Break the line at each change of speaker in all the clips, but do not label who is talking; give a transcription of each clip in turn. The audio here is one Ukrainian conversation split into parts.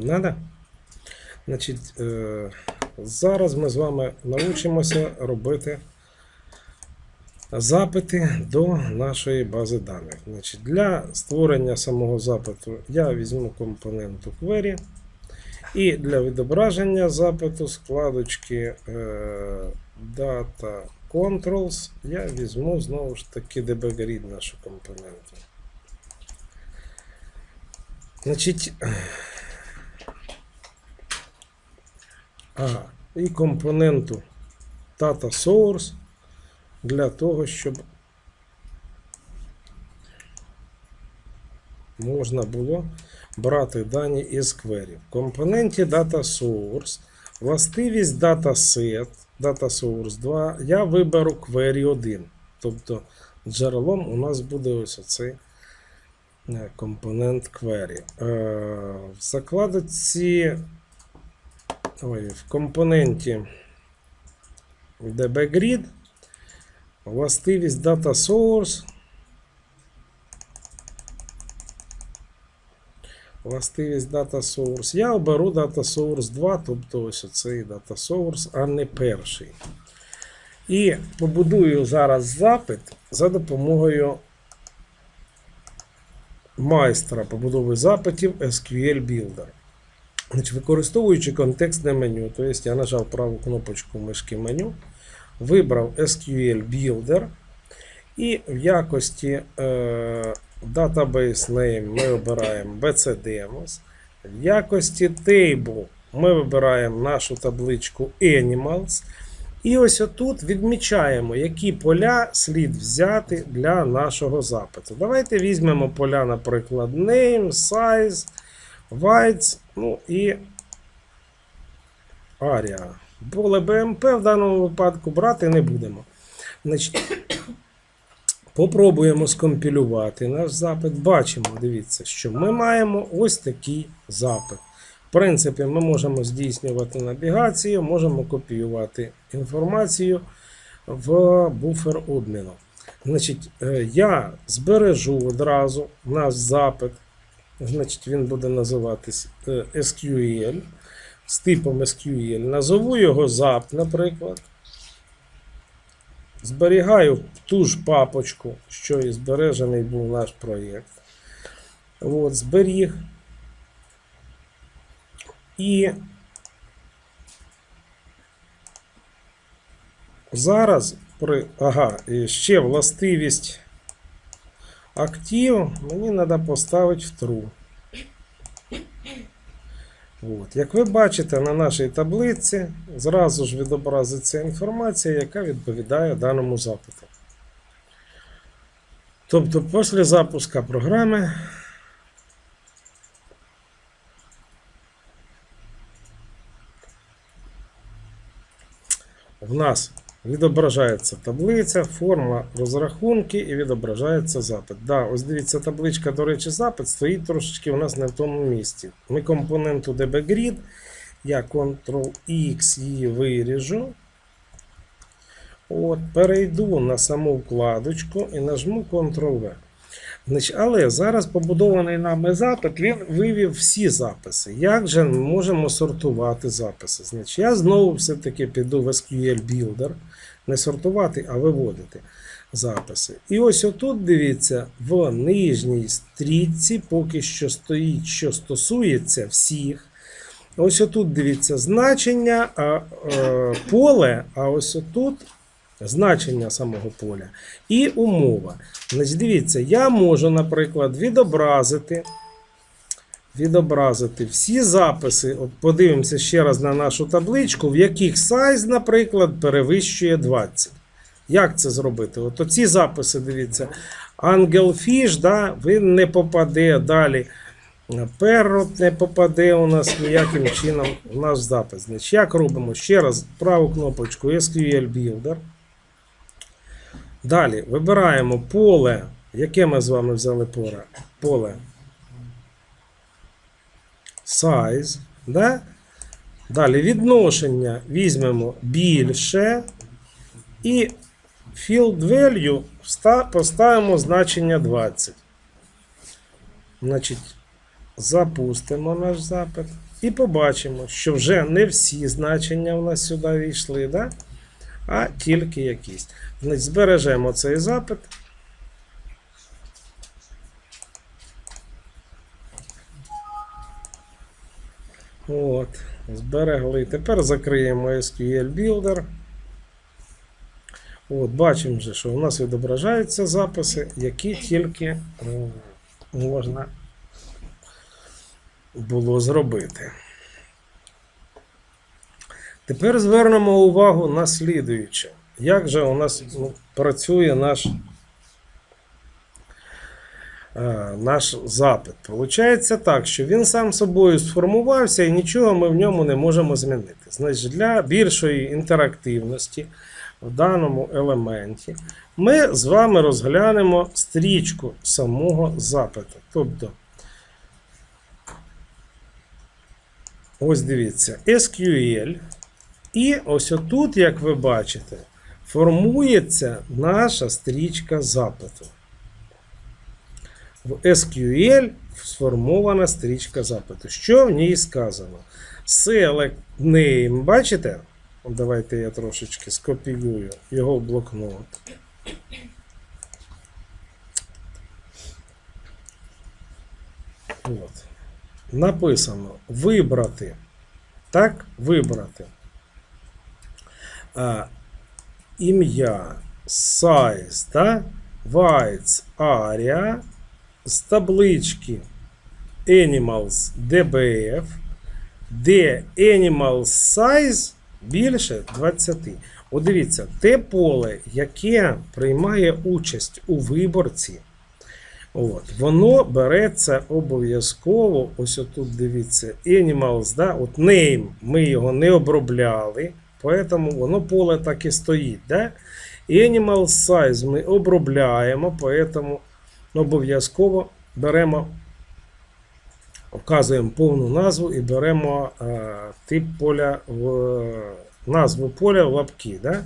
Надо? Значить, е, зараз ми з вами навчимося робити запити до нашої бази даних. Значить, для створення самого запиту я візьму компоненту query. І для відображення запиту складочки е, Data Controls я візьму знову ж таки dbgrid нашу компоненту. Значить, Ага, і компоненту Data Source для того, щоб можна було брати дані із query. В компоненті Data Source властивість Dataset, Data Source 2 я виберу query 1. Тобто джерелом у нас буде ось оцей е, компонент query. Е, В закладці ой, в компоненті dbgrid властивість Data Source. Властивість Data Source. Я оберу Data Source 2, тобто ось оцей Data Source, а не перший. І побудую зараз запит за допомогою майстра побудови запитів SQL Builder. Значить, використовуючи контекстне меню, тобто я нажав праву кнопочку мишки меню, вибрав SQL Builder, і в якості е, Database Name ми обираємо BCDemos. В якості Table ми вибираємо нашу табличку Animals. І ось отут відмічаємо, які поля слід взяти для нашого запиту. Давайте візьмемо поля, наприклад, Name, Size. Whites, ну і Арія. Поле БМП в даному випадку брати не будемо. Попробуємо скомпілювати наш запит. Бачимо, дивіться, що ми маємо ось такий запит. В принципі, ми можемо здійснювати навігацію, можемо копіювати інформацію в буфер обміну. Значить, е, Я збережу одразу наш запит. Значить, він буде називатись е, SQL з типом SQL. Назову його ZAP, наприклад. Зберігаю ту ж папочку, що і збережений був наш проєкт. От, зберіг. І зараз при. Ага, ще властивість актив мені треба поставити в true. От. Як ви бачите, на нашій таблиці зразу ж відобразиться інформація, яка відповідає даному запиту. Тобто, після запуска програми в нас відображається таблиця, форма розрахунки і відображається запит. Да, ось дивіться, табличка, до речі, запит стоїть трошечки у нас не в тому місці. Ми компоненту dbgrid, я Ctrl-X її виріжу. От, Перейду на саму вкладочку і нажму Ctrl-V. Але зараз побудований нами запит, він вивів всі записи. Як же ми можемо сортувати записи? Значить, Я знову все-таки піду в SQL Builder. Не сортувати, а виводити записи. І ось отут, дивіться, в нижній стрічці поки що стоїть, що стосується всіх. Ось отут дивіться значення, а, е, поле, а ось отут значення самого поля і умова. Значить, Дивіться, я можу, наприклад, відобразити. Відобразити всі записи. От Подивимося ще раз на нашу табличку, в яких сайз, наприклад, перевищує 20. Як це зробити? От оці записи, дивіться, Angelfish, да, він не попаде далі. Перрот не попаде у нас ніяким чином в наш запис. Значить, Як робимо? Ще раз праву кнопочку SQL Builder. Далі вибираємо поле, яке ми з вами взяли поле. Size. Да? Далі відношення візьмемо більше і field value поставимо значення 20. Значить, запустимо наш запит. І побачимо, що вже не всі значення в нас сюди війшли, да? а тільки якісь. Значить, збережемо цей запит. От, зберегли. Тепер закриємо SQL Builder. От, бачимо вже, що у нас відображаються записи, які тільки е, можна було зробити. Тепер звернемо увагу на слідуюче. Як же у нас ну, працює наш, наш запит? Получається так, що він сам собою сформувався і нічого ми в ньому не можемо змінити. Значить, для більшої інтерактивності в даному елементі ми з вами розглянемо стрічку самого запиту. Тобто, ось дивіться, SQL. І ось отут, як ви бачите, формується наша стрічка запиту. В SQL сформована стрічка запиту. Що в ній сказано? Select name, бачите? Давайте я трошечки скопіюю його в блокнот. От. Написано вибрати. Так, вибрати. Ім'я, size, да? Whites, area, з таблички Animals DBF, де Animals Size більше 20. От дивіться, те поле, яке приймає участь у виборці, от, воно береться обов'язково. Ось отут дивіться, Animals, да? от name, ми його не обробляли. Поэтому воно поле так і стоїть. Да? Animal size ми обробляємо, поэтому обов'язково беремо, вказуємо повну назву і беремо е, тип поля в назву поля лапки. Да?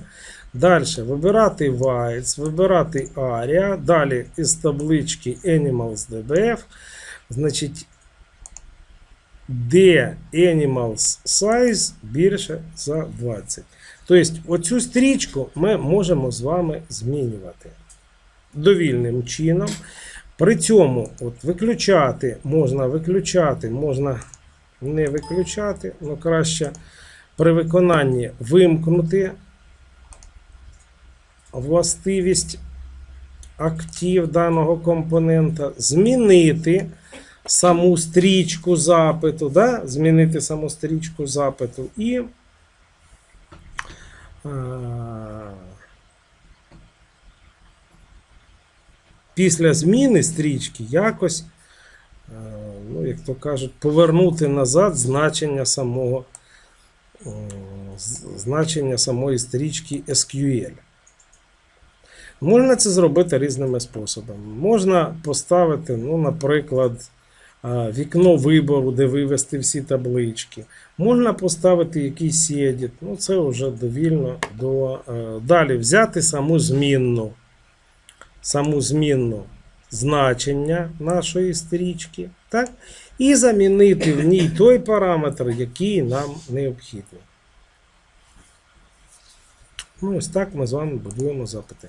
Далі вибирати Whites, вибирати Area, далі із таблички Animals DBF, значить, де Animals Size більше за 20. Тобто, оцю стрічку ми можемо з вами змінювати довільним чином. При цьому от, виключати можна виключати, можна не виключати, але краще при виконанні вимкнути властивість актив даного компонента, змінити саму стрічку запиту, да? змінити саму стрічку запиту і після зміни стрічки якось, е, ну, як то кажуть, повернути назад значення самого е, значення самої стрічки SQL. Можна це зробити різними способами. Можна поставити, ну, наприклад, вікно вибору, де вивести всі таблички. Можна поставити якийсь edit, ну це вже довільно до. е, Далі взяти саму змінну, саму змінну значення нашої стрічки, так? і замінити в ній той параметр, який нам необхідний. Ну, ось так ми з вами будуємо запити.